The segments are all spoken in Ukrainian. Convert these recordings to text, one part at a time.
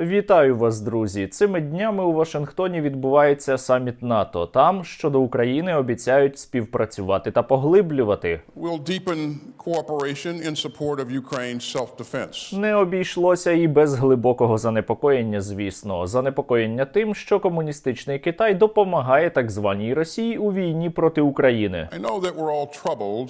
Вітаю вас, друзі! Цими днями у Вашингтоні відбувається саміт НАТО. Там щодо України обіцяють співпрацювати та поглиблювати. self-defense. Не обійшлося і без глибокого занепокоєння, звісно, занепокоєння тим, що комуністичний Китай допомагає так званій Росії у війні проти України. I know that we're all troubled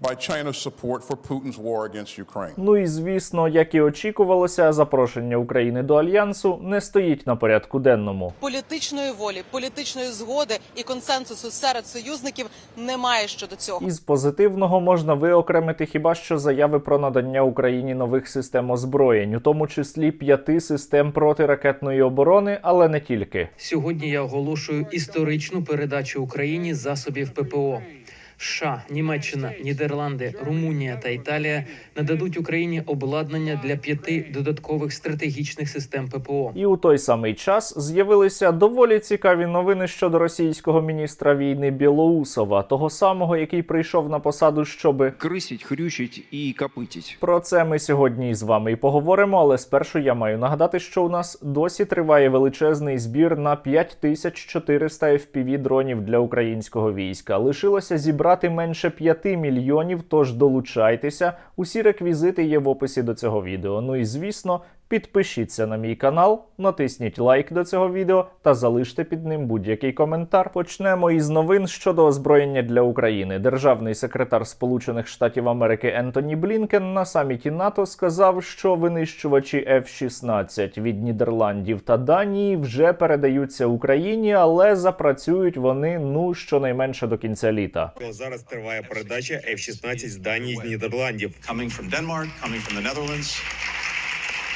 by China's support for Putin's war against Ukraine. Ну і звісно, як і очікувалося, запрошення України до альянсу не стоїть на порядку денному. політичної волі, політичної згоди і консенсусу серед союзників немає щодо цього. Із позитивного можна виокремити хіба що заяви про надання Україні нових систем озброєнь, у тому числі п'яти систем протиракетної оборони, але не тільки. Сьогодні я оголошую історичну передачу Україні засобів ППО. США, Німеччина, Нідерланди, Румунія та Італія нададуть Україні обладнання для п'яти додаткових стратегічних систем ППО. І у той самий час з'явилися доволі цікаві новини щодо російського міністра війни Білоусова, того самого, який прийшов на посаду, щоби. крысить, хрючить и копытить. Про це ми сьогодні із вами і поговоримо. Але спершу я маю нагадати, що у нас досі триває величезний збір на 5400 FPV дронів для українського війська. Лишилося зібрати менше 5 мільйонів. Тож долучайтеся. Усі реквізити є в описі до цього відео. Ну і звісно. Підпишіться на мій канал, натисніть лайк до цього відео та залиште під ним будь-який коментар. Почнемо із новин щодо озброєння для України. Державний секретар Сполучених Штатів Америки Ентоні Блінкен на саміті НАТО сказав, що винищувачі F-16 від Нідерландів та Данії вже передаються Україні, але запрацюють вони ну щонайменше до кінця літа. Зараз триває передача F-16 з Данії з Нідерландів. coming from Denmark, coming from the Netherlands.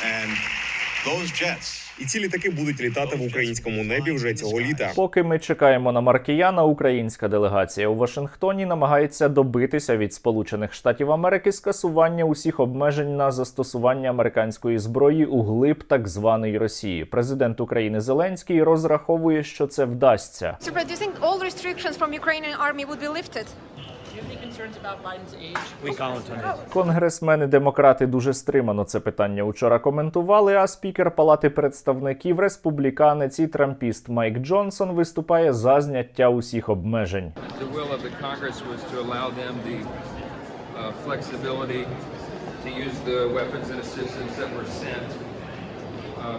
And those jets І ці літаки будуть літати в українському небі вже цього літа. Поки ми чекаємо на Маркіяна, українська делегація у Вашингтоні намагається добитися від Сполучених Штатів Америки скасування усіх обмежень на застосування американської зброї у глиб так званої Росії. Президент України Зеленський розраховує, що це вдасться. Конгресмени демократи дуже стримано це питання учора коментували. А спікер Палати представників республіканець і трампіст Майк Джонсон виступає за зняття усіх обмежень. uh, flexibility to use the weapons and assistance that were sent uh,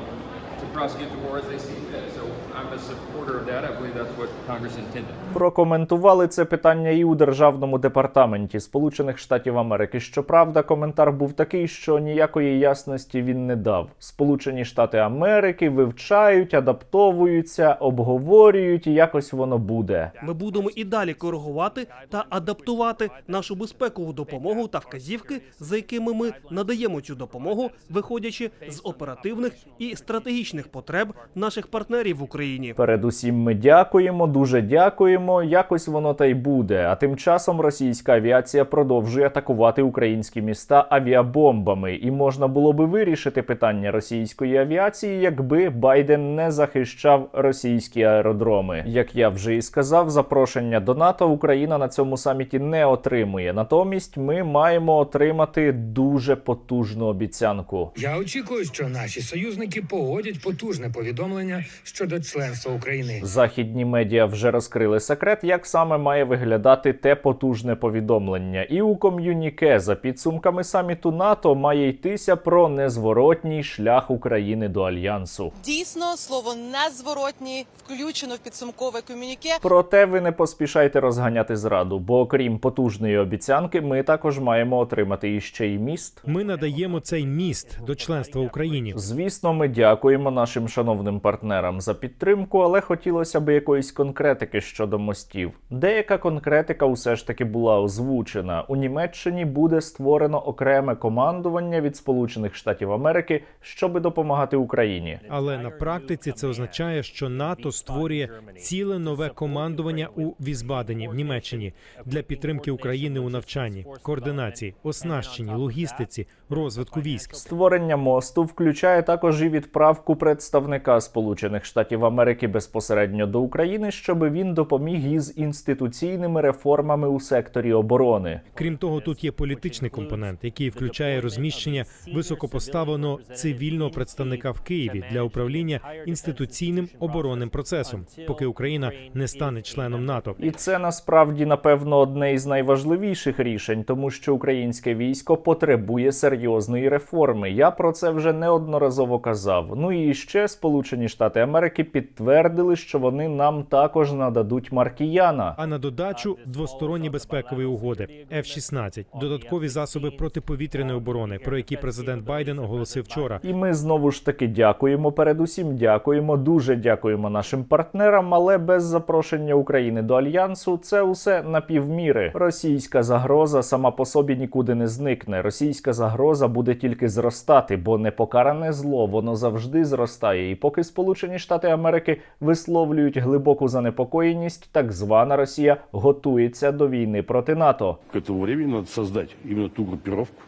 Прокоментували це питання і у державному департаменті Сполучених Штатів Америки. Щоправда, коментар був такий, що ніякої ясності він не дав. Сполучені Штати Америки вивчають, адаптовуються, обговорюють, і якось воно буде. Ми будемо і далі коригувати та адаптувати нашу безпекову допомогу та вказівки, за якими ми надаємо цю допомогу, виходячи з оперативних і стратегічних потреб наших партнерів в Україні. Передусім, ми дякуємо, дуже дякуємо. Якось воно та й буде. А тим часом російська авіація продовжує атакувати українські міста авіабомбами, і можна було би вирішити питання російської авіації, якби Байден не захищав російські аеродроми. Як я вже і сказав, запрошення до НАТО Україна на цьому саміті не отримує. Натомість ми маємо отримати дуже потужну обіцянку. Я очікую, що наші союзники погодять потужне повідомлення щодо членства України. Західні медіа вже розкрили секрет, як саме має виглядати те потужне повідомлення. І у ком'юніке за підсумками саміту НАТО має йтися про незворотній шлях України до альянсу. Дійсно, слово незворотній включено в підсумкове комюніке. Проте ви не поспішайте розганяти зраду, бо окрім потужної обіцянки, ми також маємо отримати іще й міст. Ми надаємо цей міст до членства Україні. Звісно, ми дякуємо нашим шановним партнерам за підтримку, але хотілося б якоїсь конкретики щодо мостів. Деяка конкретика усе ж таки була озвучена. У Німеччині буде створено окреме командування від Сполучених Штатів Америки, щоби допомагати Україні. Але на практиці це означає, що НАТО створює ціле нове командування у Візбадені в Німеччині для підтримки України у навчанні, координації, оснащенні, логістиці, розвитку військ. Створення мосту включає також і відправку представника Сполучених Штатів Америки безпосередньо до України, щоб він допоміг із інституційними реформами у секторі оборони. Крім того, тут є політичний компонент, який включає розміщення високопоставленого цивільного представника в Києві для управління інституційним оборонним процесом, поки Україна не стане членом НАТО. І це насправді напевно одне із найважливіших рішень, тому що українське військо потребує серйозної реформи. Я про це вже неодноразово казав. Ну і ще Сполучені Штати Америки підтвердили, що вони нам також нададуть Маркіяна. А на додачу двосторонні безпекові угоди F-16, додаткові засоби протиповітряної оборони, про які президент Байден оголосив вчора. І ми знову ж таки дякуємо. Передусім дякуємо, дуже дякуємо нашим партнерам. Але без запрошення України до альянсу це усе на півміри. Російська загроза сама по собі нікуди не зникне. Російська загроза буде тільки зростати, бо непокаране зло воно завжди зростає. І поки Сполучені Штати Америки висловлюють глибоку занепокоєність, так звана Росія готується до війни проти НАТО. К этому времени надо создать именно ту групіровку,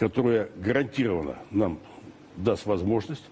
яка гарантовано нам дасть возможность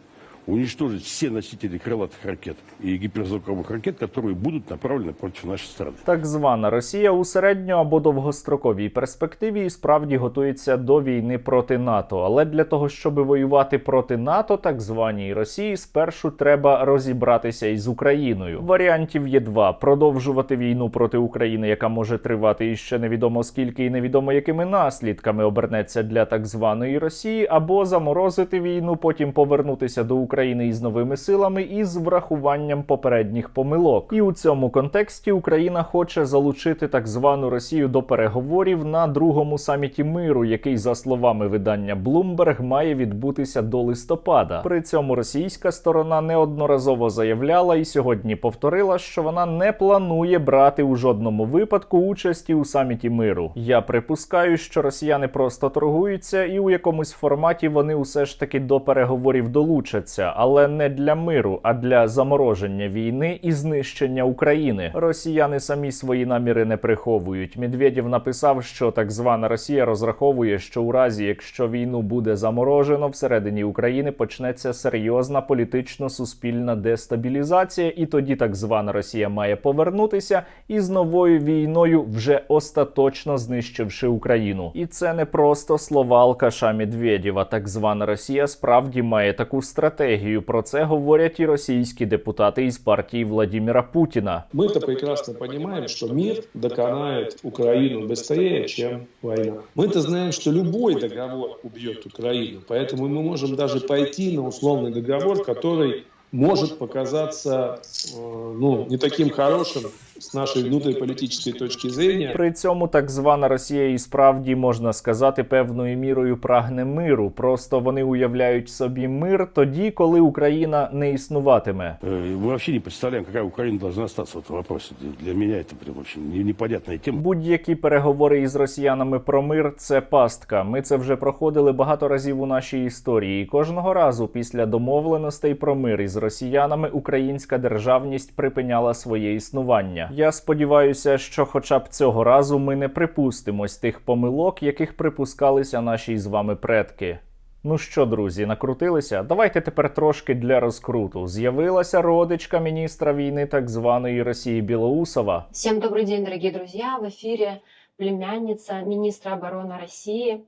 уничтожить все носители крылатых ракет и гиперзвуковых ракет, которые будут направлены против нашей страны. Так звана Росія у середньо або довгостроковій перспективі і справді готується до війни проти НАТО. Але для того, щоб воювати проти НАТО, так званій Росії, спершу треба розібратися із Україною. Варіантів є два: продовжувати війну проти України, яка може тривати іще невідомо скільки і невідомо якими наслідками обернеться для так званої Росії, або заморозити війну, потім повернутися до України із новими силами і з врахуванням попередніх помилок. І у цьому контексті Україна хоче залучити так звану Росію до переговорів на другому саміті миру, який, за словами видання Bloomberg, має відбутися до листопада. При цьому російська сторона неодноразово заявляла і сьогодні повторила, що вона не планує брати у жодному випадку участі у саміті миру. Я припускаю, що росіяни просто торгуються, і у якомусь форматі вони усе ж таки до переговорів долучаться, але не для миру, а для замороження війни і знищення України. Росіяни самі свої наміри не приховують. Медведєв написав, що так звана Росія розраховує, що у разі, якщо війну буде заморожено, всередині України почнеться серйозна політично-суспільна дестабілізація, і тоді так звана Росія має повернутися із новою війною, вже остаточно знищивши Україну. І це не просто слова алкаша Медведєва. Так звана Росія справді має таку стратегію Про це говорять і російські депутати із партії Владіміра Путіна. Мы-то прекрасно понимаем, что мир доконает Украину быстрее, чем война. Мы-то знаем, что любой договор убьет Украину. Поэтому мы можем даже пойти на условный договор, который может показаться э, ну, не таким хорошим с нашей внутриполитической точки зрения. При цьому так звана Росія і справді можна сказати певною мірою прагне миру. Просто вони уявляють собі мир тоді, коли Україна не існуватиме. Э, Мы вообще не представляем, какая Украина должна остаться в этом вопросе. Для меня это прям вообще не- непонятная тема. Будь-які переговори із росіянами про мир це пастка. Ми це вже проходили багато разів у нашій історії. І кожного разу після домовленостей про мир із росіянами українська державність припиняла своє існування. Я сподіваюся, що, хоча б цього разу, ми не припустимось тих помилок, яких припускалися наші з вами предки. Ну що, друзі, накрутилися? Давайте тепер трошки для розкруту. З'явилася родичка міністра війни так званої Росії Білоусова. Всем добрый день, дорогие друзья. В эфире племянница министра обороны России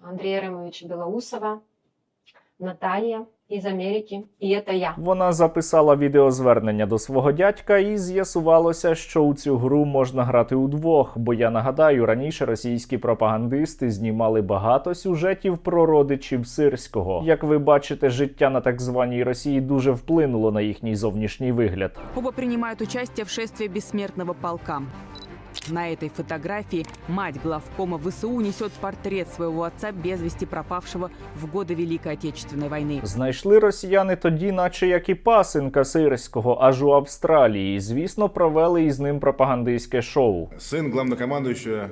Андрея Ремовича Белоусова, Наталья из Америки. И это я. Вона записала відеозвернення до свого дядька, і з'ясувалося, що у цю гру можна грати удвох. Бо я нагадаю, раніше російські пропагандисти знімали багато сюжетів про родичів сирського. Як ви бачите, життя на так званій Росії дуже вплинуло на їхній зовнішній вигляд. Оба принимают участие в шествии бессмертного полка. На этой фотографии мать главкома ВСУ несет портрет своего отца без вести пропавшего в годы Великой Отечественной войны. Знайшли росіяни тоді, наче як і пасинка сирського, аж у Австралії. І, звісно, провели із ним пропагандистське шоу. Сын главнокомандующего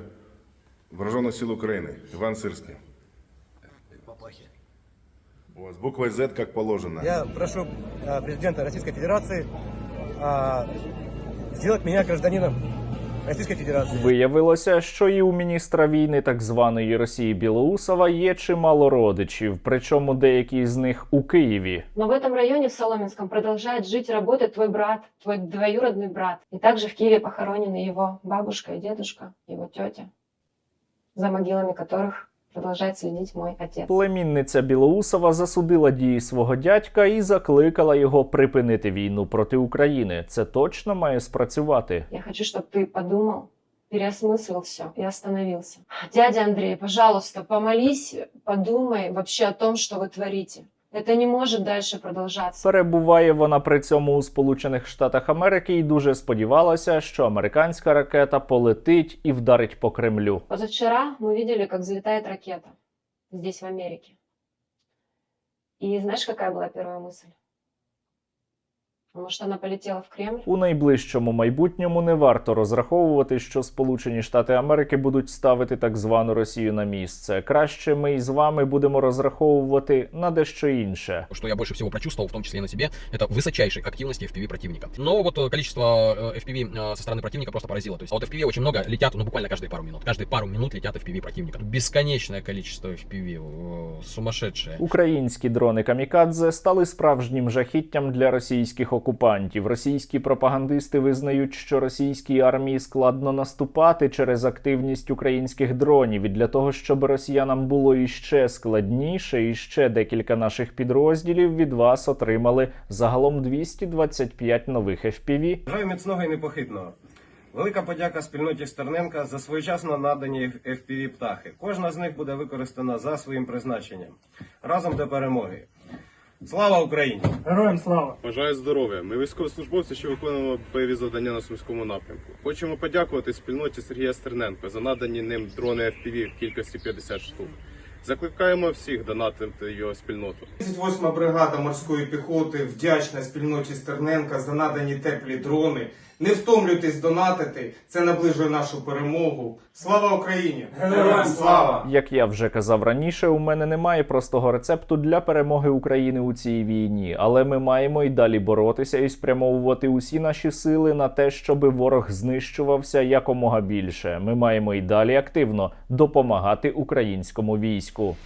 Вооруженных сил Украины, Иван Сырский. Вот, с буквой Z, как положено. Я прошу а, президента Российской Федерации а, сделать меня гражданином Российской Федерации. Виявилося, що і у міністра війни так званої Росії Білоусова є чимало родичів, причому деякі з них у Києві. Но в этом районе, в Соломенском, продолжает жить и работать твой брат, твой двоюродный брат. И также в Киеве похоронены его бабушка и дедушка, его тетя, за могилами которых продолжает следить мой отец. Племінниця Білоусова засудила дії свого дядька і закликала його припинити війну проти України. Це точно має спрацювати. Я хочу, чтобы ты подумал, переосмыслил все и остановился. Дядя Андрей, пожалуйста, помолись, подумай вообще о том, что вы творите. Это не может дальше продолжаться. Перебуває вона при цьому у Сполучених Штатах Америки і дуже сподівалася, що американська ракета полетить і вдарить по Кремлю. Позавчера мы видели, как взлетает ракета здесь, в Америке. И знаешь, какая была первая мысль? Может, она полетела в Кремль? У найближчому майбутньому не варто розраховувати, що Сполучені Штати Америки будуть ставити так звану Росію на місце. Краще ми із вами будемо розраховувати на дещо інше. Что я больше всего прочувствовал, в том числе и на себе, это высочайшей активности FPV противника. Но вот э, количество э, FPV э, со стороны противника просто поразило. То есть от FPV очень много летят, ну буквально каждые пару минут. Каждые пару минут летят FPV противника. Бесконечное количество FPV, э, сумасшедшее. Українські дрони камікадзе стали справжнім жахіттям для російських окупантів. Російські пропагандисти визнають, що російській армії складно наступати через активність українських дронів. І для того, щоб росіянам було іще складніше, і ще декілька наших підрозділів від вас отримали загалом 225 нових FPV. Бажаю міцного і непохитного. Велика подяка спільноті Стерненка за своєчасно надані FPV птахи. Кожна з них буде використана за своїм призначенням. Разом до перемоги. Слава Україні! Героям слава! Бажаю здоров'я. Ми військовослужбовці, що виконуємо бойові завдання на сумському напрямку. Хочемо подякувати спільноті Сергія Стерненко за надані ним дрони FPV в кількості 50 штук. Закликаємо всіх донатити його спільноту. 38 бригада морської піхоти вдячна спільноті Стерненка за надані теплі дрони. Не втомлюйтесь донатити, це наближує нашу перемогу. Слава Україні! Героям слава! Як я вже казав раніше, у мене немає простого рецепту для перемоги України у цій війні, але ми маємо й далі боротися і спрямовувати усі наші сили на те, щоб ворог знищувався якомога більше. Ми маємо й далі активно допомагати українському війську.